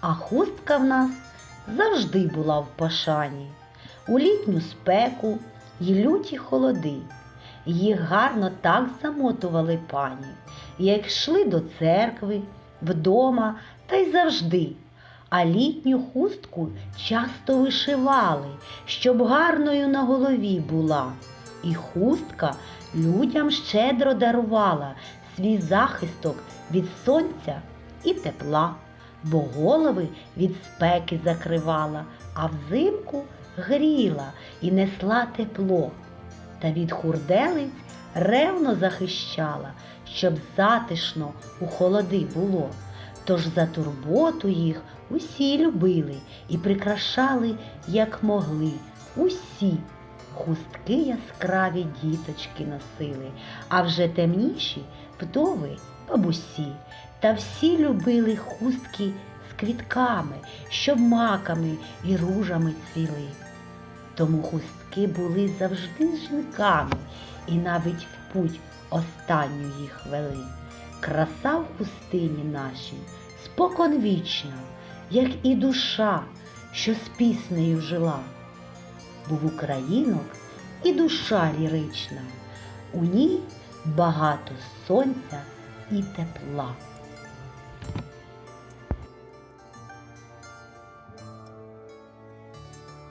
А хустка в нас завжди була в пошані. У літню спеку й люті холоди. Їх гарно так замотували пані, як йшли до церкви, вдома та й завжди. А літню хустку часто вишивали, щоб гарною на голові була. І хустка людям щедро дарувала свій захисток від сонця і тепла, бо голови від спеки закривала, а взимку гріла і несла тепло. Та від хурделиць ревно захищала, щоб затишно у холоди було. Тож за турботу їх усі любили і прикрашали, як могли, усі. Хустки яскраві діточки носили, а вже темніші вдови бабусі. Та всі любили хустки з квітками, щоб маками і ружами цвіли. Тому хустки були завжди з жінками і навіть в путь останню їх вели. Краса в хустині нашій споконвічна, як і душа, що з піснею жила. Був українок і душа лірична, у ній багато сонця і тепла.